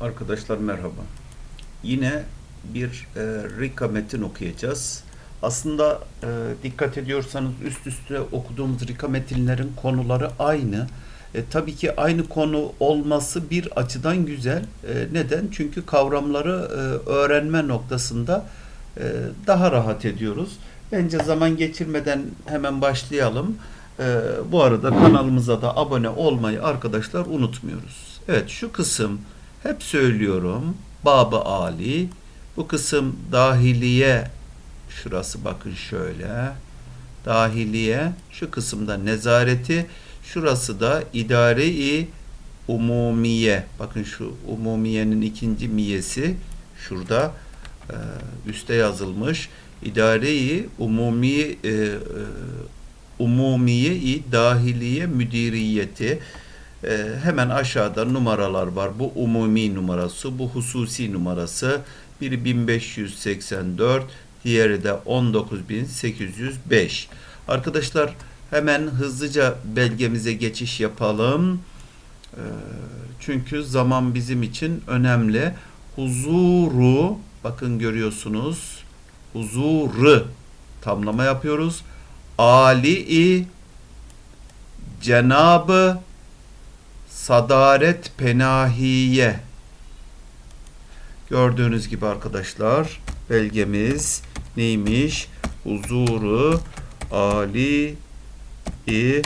Arkadaşlar merhaba. Yine bir e, Rika metin okuyacağız. Aslında e, dikkat ediyorsanız üst üste okuduğumuz Rika metinlerin konuları aynı. E, tabii ki aynı konu olması bir açıdan güzel. E, neden? Çünkü kavramları e, öğrenme noktasında e, daha rahat ediyoruz. Bence zaman geçirmeden hemen başlayalım. E, bu arada kanalımıza da abone olmayı arkadaşlar unutmuyoruz. Evet şu kısım hep söylüyorum. Babı Ali. Bu kısım dahiliye. Şurası bakın şöyle. Dahiliye. Şu kısımda nezareti. Şurası da idare-i umumiye. Bakın şu umumiyenin ikinci miyesi. Şurada e, üste yazılmış. İdare-i umumi e, e, umumiye-i dahiliye müdiriyeti. Ee, hemen aşağıda numaralar var. Bu umumi numarası, bu hususi numarası. Biri 1584, diğeri de 19805. Arkadaşlar hemen hızlıca belgemize geçiş yapalım. Ee, çünkü zaman bizim için önemli. Huzuru, bakın görüyorsunuz. Huzuru tamlama yapıyoruz. Ali-i Cenabı Sadaret Penahiye. Gördüğünüz gibi arkadaşlar belgemiz neymiş? Huzuru Ali i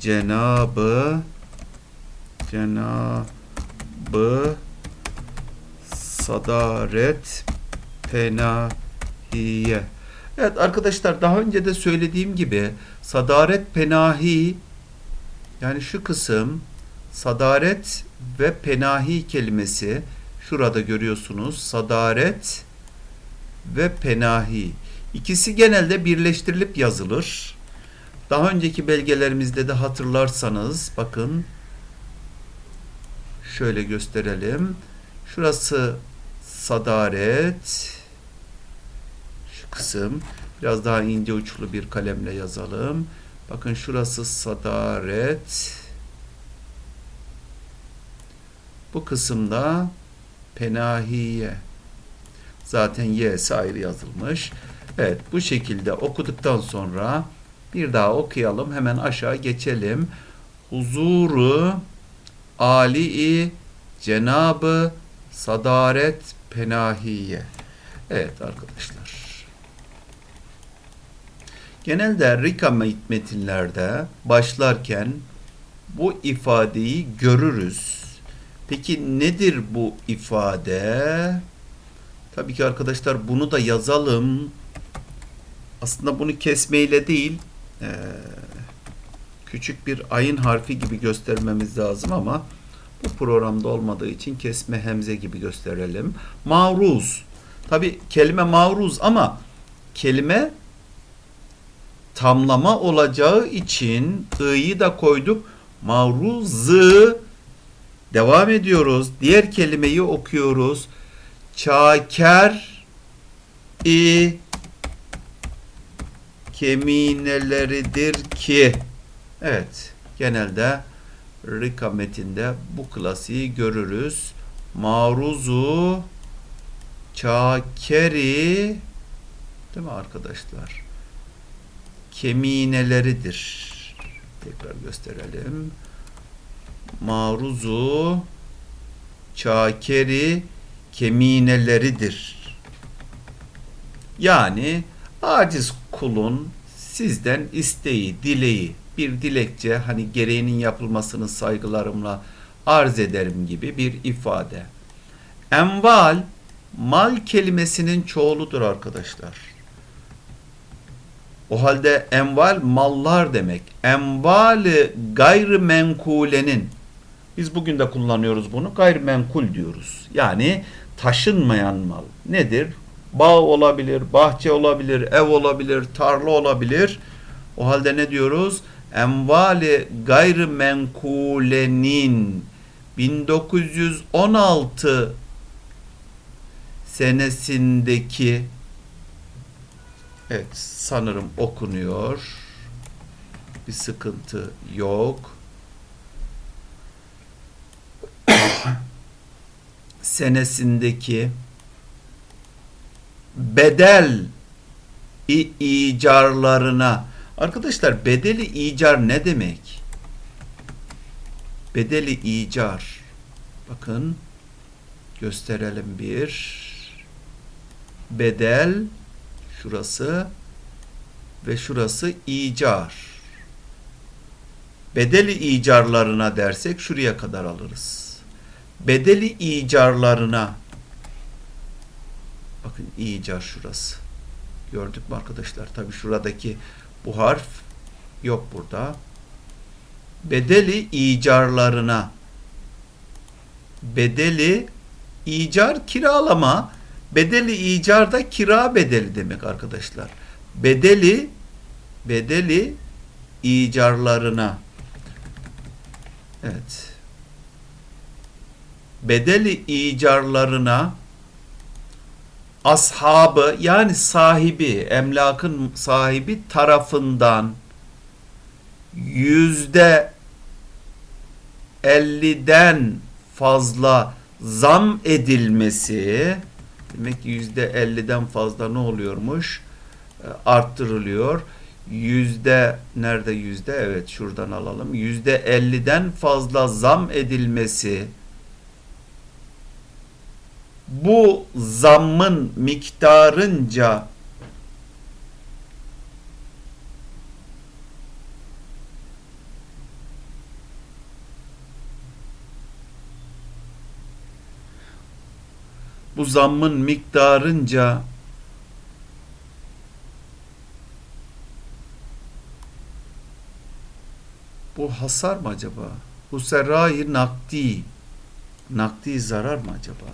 Cenabı Cenabı Sadaret Penahiye. Evet arkadaşlar daha önce de söylediğim gibi Sadaret Penahi yani şu kısım Sadaret ve penahi kelimesi şurada görüyorsunuz. Sadaret ve penahi. İkisi genelde birleştirilip yazılır. Daha önceki belgelerimizde de hatırlarsanız bakın şöyle gösterelim. Şurası sadaret şu kısım biraz daha ince uçlu bir kalemle yazalım. Bakın şurası sadaret bu kısımda penahiye. Zaten y'si ayrı yazılmış. Evet bu şekilde okuduktan sonra bir daha okuyalım. Hemen aşağı geçelim. Huzuru Ali-i Cenabı Sadaret Penahiye. Evet arkadaşlar. Genelde Rika metinlerde başlarken bu ifadeyi görürüz. Peki nedir bu ifade? Tabii ki arkadaşlar bunu da yazalım. Aslında bunu kesmeyle değil, ee, küçük bir ayın harfi gibi göstermemiz lazım ama bu programda olmadığı için kesme hemze gibi gösterelim. Maruz. Tabii kelime maruz ama kelime tamlama olacağı için ı'yı da koyduk. Maruzı Devam ediyoruz. Diğer kelimeyi okuyoruz. Çaker i kemineleridir ki. Evet. Genelde Rika metinde bu klasiği görürüz. Maruzu çakeri değil mi arkadaşlar? Kemineleridir. Tekrar gösterelim maruzu çakeri kemineleridir. Yani aciz kulun sizden isteği, dileği, bir dilekçe hani gereğinin yapılmasını saygılarımla arz ederim gibi bir ifade. Enval mal kelimesinin çoğuludur arkadaşlar. O halde enval mallar demek. Envali gayrimenkulenin biz bugün de kullanıyoruz bunu. Gayrimenkul diyoruz. Yani taşınmayan mal. Nedir? Bağ olabilir, bahçe olabilir, ev olabilir, tarla olabilir. O halde ne diyoruz? Envali gayrimenkulenin 1916 senesindeki Evet sanırım okunuyor. Bir sıkıntı yok. senesindeki bedel icarlarına arkadaşlar bedeli icar ne demek? Bedeli icar bakın gösterelim bir bedel şurası ve şurası icar. Bedeli icarlarına dersek şuraya kadar alırız. Bedeli icarlarına bakın icar şurası. Gördük mü arkadaşlar? Tabi şuradaki bu harf yok burada. Bedeli icarlarına bedeli icar kiralama bedeli icarda kira bedeli demek arkadaşlar. Bedeli bedeli icarlarına Evet. Bedeli icarlarına ashabı yani sahibi, emlakın sahibi tarafından yüzde 50'den fazla zam edilmesi demek ki yüzde 50'den fazla ne oluyormuş? E, Arttırılıyor. Yüzde nerede yüzde? Evet şuradan alalım. Yüzde 50'den fazla zam edilmesi bu zammın miktarınca bu zammın miktarınca bu hasar mı acaba? Bu serrayi nakdi nakdi zarar mı acaba?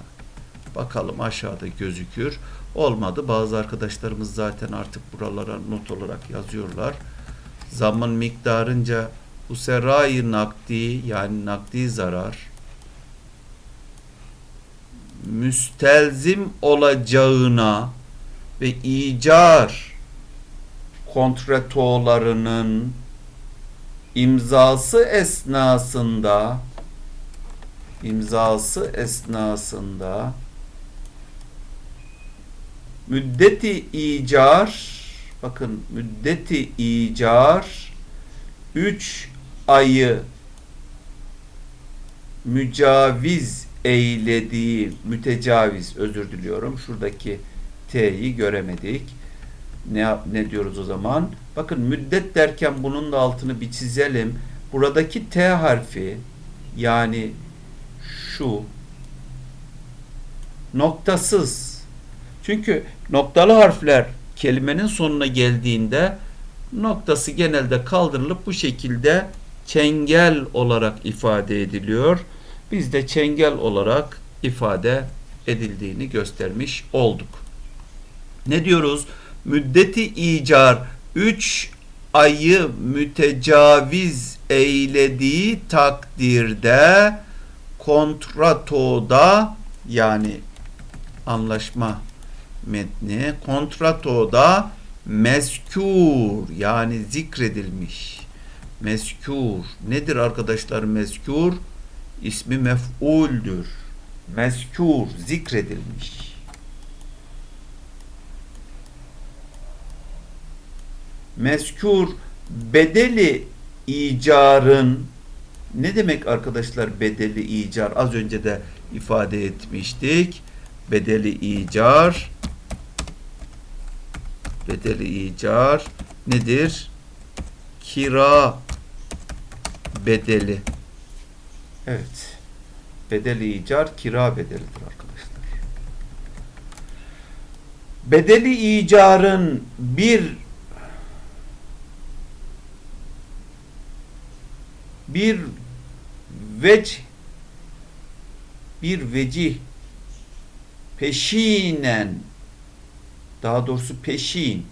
Bakalım aşağıda gözükür. Olmadı. Bazı arkadaşlarımız zaten artık buralara not olarak yazıyorlar. Zaman miktarınca bu serrayi nakdi yani nakdi zarar müstelzim olacağına ve icar kontratolarının imzası esnasında imzası esnasında müddeti icar bakın müddeti icar 3 ayı mücaviz eylediği mütecaviz özür diliyorum. Şuradaki T'yi göremedik. Ne ne diyoruz o zaman? Bakın müddet derken bunun da altını bir çizelim. Buradaki T harfi yani şu noktasız. Çünkü noktalı harfler kelimenin sonuna geldiğinde noktası genelde kaldırılıp bu şekilde çengel olarak ifade ediliyor. Biz de çengel olarak ifade edildiğini göstermiş olduk. Ne diyoruz? Müddeti icar 3 ayı mütecaviz eylediği takdirde kontratoda yani anlaşma metni kontratoda meskûr yani zikredilmiş. Meskûr nedir arkadaşlar meskûr? İsmi mef'uldür. Meskûr zikredilmiş. Meskûr bedeli icarın ne demek arkadaşlar bedeli icar? Az önce de ifade etmiştik. Bedeli icar bedeli icar nedir? Kira bedeli. Evet. Bedeli icar kira bedelidir arkadaşlar. Bedeli icarın bir bir veç bir vecih peşinen daha doğrusu peşin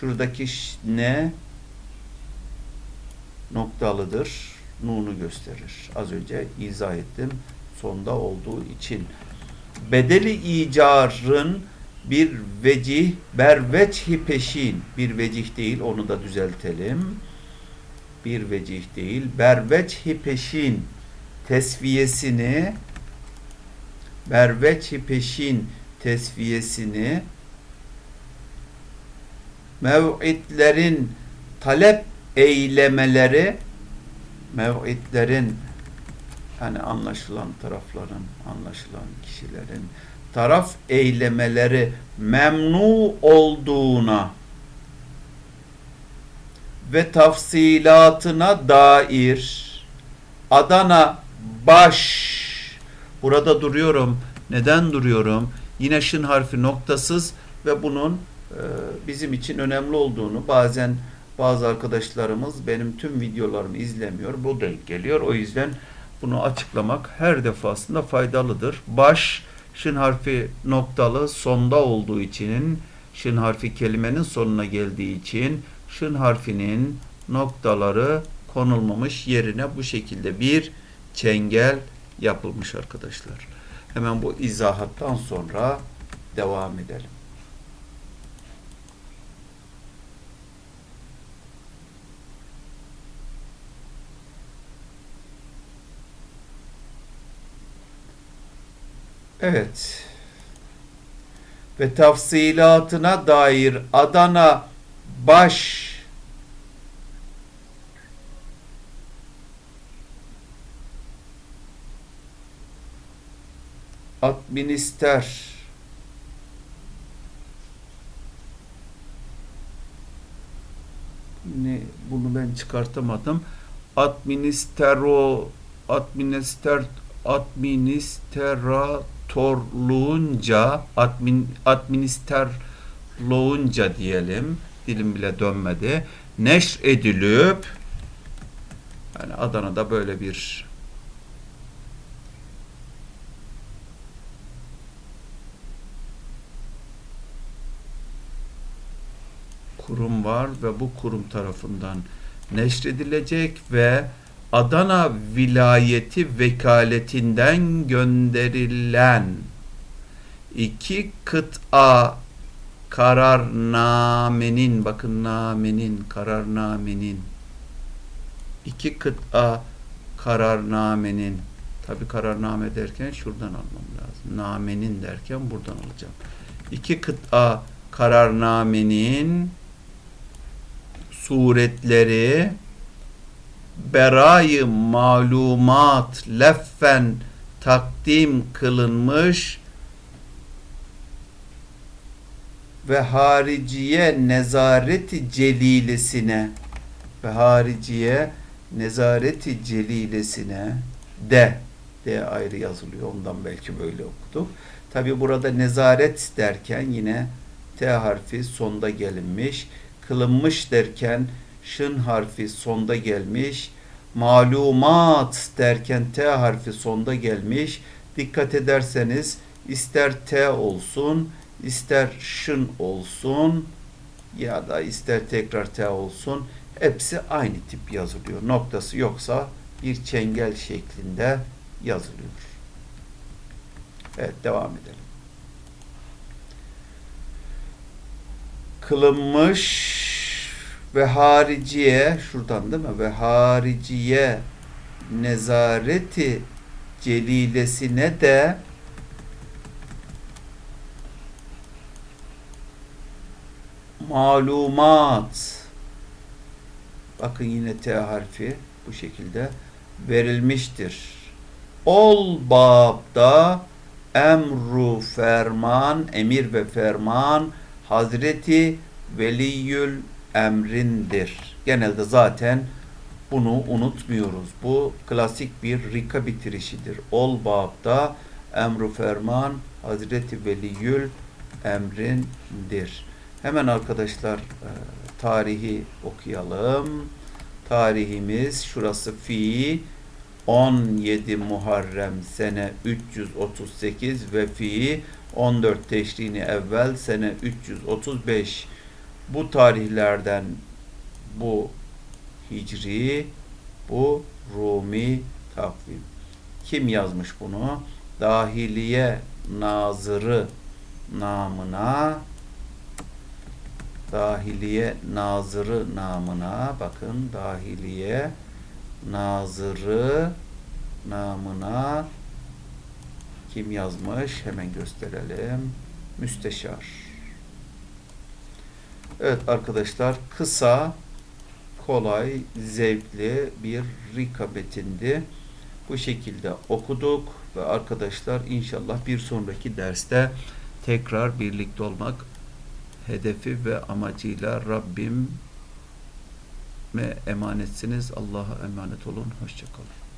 şuradaki ne noktalıdır nunu gösterir. Az önce izah ettim sonda olduğu için. Bedeli icarın bir vecih ber veçhi peşin bir vecih değil onu da düzeltelim. Bir vecih değil ber veçhi peşin tesviyesini berveçi peşin tesviyesini mev'idlerin talep eylemeleri mev'idlerin yani anlaşılan tarafların, anlaşılan kişilerin taraf eylemeleri memnu olduğuna ve tafsilatına dair Adana baş burada duruyorum. Neden duruyorum? Yine şın harfi noktasız ve bunun e, bizim için önemli olduğunu bazen bazı arkadaşlarımız benim tüm videolarımı izlemiyor. Bu denk geliyor. O yüzden bunu açıklamak her defasında faydalıdır. Baş şın harfi noktalı sonda olduğu için şın harfi kelimenin sonuna geldiği için şın harfinin noktaları konulmamış yerine bu şekilde bir çengel yapılmış arkadaşlar. Hemen bu izahattan sonra devam edelim. Evet. Ve tafsilatına dair Adana baş administer ne bunu ben çıkartamadım. Administero administer administratorluğunca admin administerluğunca diyelim dilim bile dönmedi. Neşr edilip yani Adana'da böyle bir kurum var ve bu kurum tarafından neşredilecek ve Adana vilayeti vekaletinden gönderilen iki kıta kararnamenin bakın namenin kararnamenin iki kıta kararnamenin tabi kararname derken şuradan almam lazım. Namenin derken buradan alacağım. İki kıta kararnamenin suretleri berayı malumat leffen takdim kılınmış ve hariciye nezareti celilesine ve hariciye nezareti celilesine de de ayrı yazılıyor. Ondan belki böyle okuduk. Tabi burada nezaret derken yine T harfi sonda gelinmiş. Kılınmış derken şın harfi sonda gelmiş. Malumat derken T harfi sonda gelmiş. Dikkat ederseniz ister T olsun, ister şın olsun ya da ister tekrar T olsun hepsi aynı tip yazılıyor. Noktası yoksa bir çengel şeklinde yazılıyor. Evet devam edelim. Kılınmış ve hariciye şuradan değil mi? Ve hariciye nezareti celilesine de malumat bakın yine T harfi bu şekilde verilmiştir. Ol babda emru ferman, emir ve ferman Hazreti Veliyül emrindir. Genelde zaten bunu unutmuyoruz. Bu klasik bir rika bitirişidir. Ol babda emru ferman Hazreti Veliyül emrindir. Hemen arkadaşlar e, tarihi okuyalım. Tarihimiz şurası fi 17 Muharrem sene 338 ve fi 14 Teşrini evvel sene 335 bu tarihlerden bu Hicri, bu Rumi takvim. Kim yazmış bunu? Dahiliye Nazırı namına Dahiliye Nazırı namına bakın Dahiliye Nazırı namına Kim yazmış? Hemen gösterelim. Müsteşar. Evet arkadaşlar kısa, kolay, zevkli bir Rika metindi. Bu şekilde okuduk ve arkadaşlar inşallah bir sonraki derste tekrar birlikte olmak hedefi ve amacıyla Rabbim emanetsiniz. Allah'a emanet olun. Hoşçakalın.